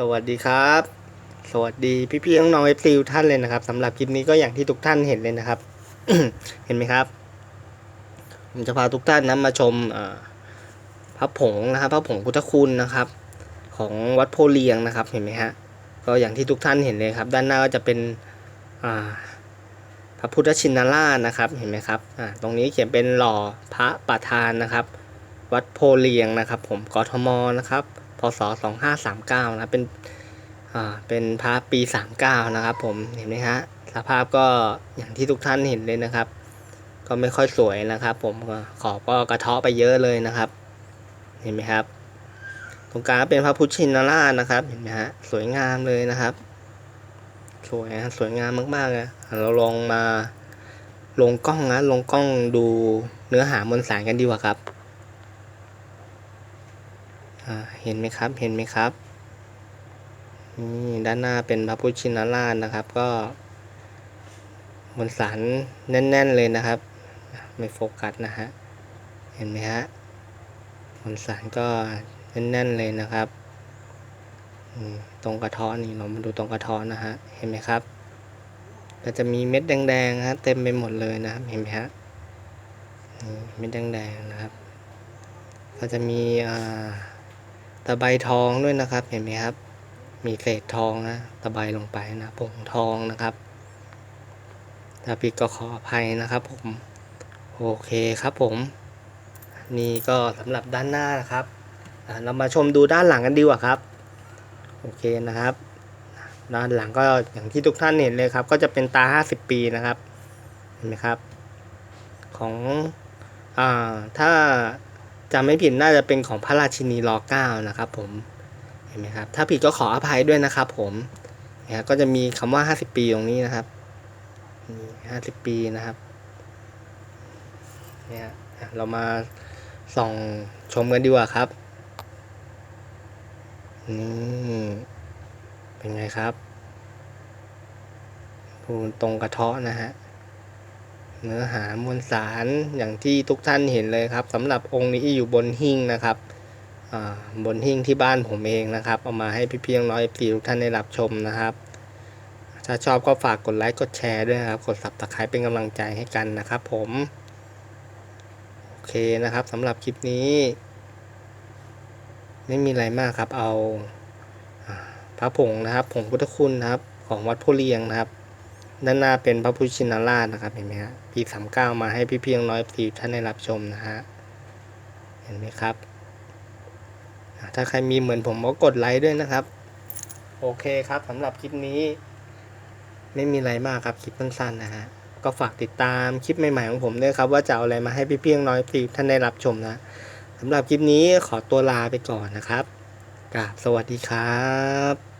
สวัสดีครับ สวัสดีพี่พี่ๆน้องๆเอฟซีทุกท่านเลยนะครับสำหรับคลิปนี้ก็อย่างที่ทุกท่านเห็นเลยนะครับ เห็นไหมครับผมจะพาทุกท่านนะมาชมอ่าพระผงนะครับพระผงพุทธคุณนะครับ ของวัดโพเลียงนะครับเห็นไหมฮะก็อย่างที่ทุกท่านเห็นเลยครับ ด้านหน้าก็จะเป็นอ่าพระพุทธชินราชนะครับเห็นไหมครับอ่าตรงนี้เขียนเป็นหล่อพระประธานนะครับ วัดโพเลียงนะครับ ผมกทมนะครับ ศ 2539 นะเป็นอ่าเป็นพระปี 39 นะครับ ผมเห็นไหมฮะสภาพก็อย่างที่ทุกท่านเห็นเลยนะครับ ก็ไม่ค่อยสวยนะครับ ผมขอบก็กระเทาะไปเยอะเลยนะครับ เห็นไหมครับ ตรงกลางเป็นพระพุทธชินราชนะครับ เห็นไหมฮะสวยงามเลยนะครับ สวยนะสวยงามมากๆเลยเราลองมาลงกล้องนะลงกล้องดูเนื้อหามวลสารกันดีกว่าครับ เห็นไหมครับ เห็นไหมครับ นี่ด้านหน้าเป็นพระพุทธชินราชนะครับ ก็มวลสารแน่น ๆเลยนะครับ ไม่โฟกัสนะฮะ เห็นไหมฮะมวลสารก็แน่น ๆ เลยนะครับ ตรงกระท้อนี่เรามาดูตรงกระท้อนะฮะ เห็นไหมครับก็จะมีเม็ดแดงๆฮะเต็มไปหมดเลยนะครับ เห็นไหมฮะเม็ดแดงๆนะครับ ก็จะมีอ่า ตะไบทองด้วยนะครับเห็นไหมครับ มีเศษทองนะตะไบลงไปนะผงทองนะครับถ้าผิดก็ขออภัยนะครับผมโอเคครับผม นี่ก็สำหรับด้านหน้านะครับเรามาชมดูด้านหลังกันดีกว่าครับ โอเคนะครับ ด้านหลังก็อย่างที่ทุกท่านเห็นเลยครับ ก็จะเป็นตา 50 ปีนะครับ เห็นไหมครับ ของอ่าถ้า จำไม่ผิดน่าจะเป็นของพระราชินีรอเก้านะครับผมเห็นไหมครับถ้าผิดก็ขออภัยด้วยนะครับผมนะครับก็จะมีคำว่า50ปีตรงนี้นะครับห้าสิบปีนะครับเนี่ยเรามาส่องชมกันดีกว่าครับนี่เป็นไงครับดูนตรงกระเทาะนะฮะ เนื้อหามวลสารอย่างที่ทุกท่านเห็นเลยครับสำหรับองค์นี้อยู่บนหิ้งนะครับบนหิ้งที่บ้านผมเองนะครับ เอามาให้พี่เพียงน้อยฟีทุกท่านได้รับชมนะครับ ถ้าชอบก็ฝากกดไลค์กดแชร์ด้วยนะครับ กด subscribe เป็นกำลังใจให้กันนะครับ ผมโอเคนะครับสำหรับคลิปนี้ ไม่มีอะไรมากครับเอาอ่าพระผงนะครับผงพุทธคุณนะครับ ของวัดโพเลียงนะครับ ด้านหน้าเป็นพระพุทธชินราชนะครับเห็นไหมฮะปีสามเก้ามาให้พี่เพียงน้อยฟีท่านได้รับชมนะฮะเห็นไหมครับ ถ้าใครมีเหมือนผมก็กดไลค์ด้วยนะครับ โอเคครับสำหรับคลิปนี้ ไม่มีอะไรมากครับคลิปสั้นๆนะฮะก็ฝากติดตามคลิปใหม่ๆของผมด้วยครับ ว่าจะเอาอะไรมาให้พี่เพียงน้อยฟีท่านได้รับชมนะสำหรับคลิปนี้ขอตัวลาไปก่อนนะครับกราบสวัสดีครับ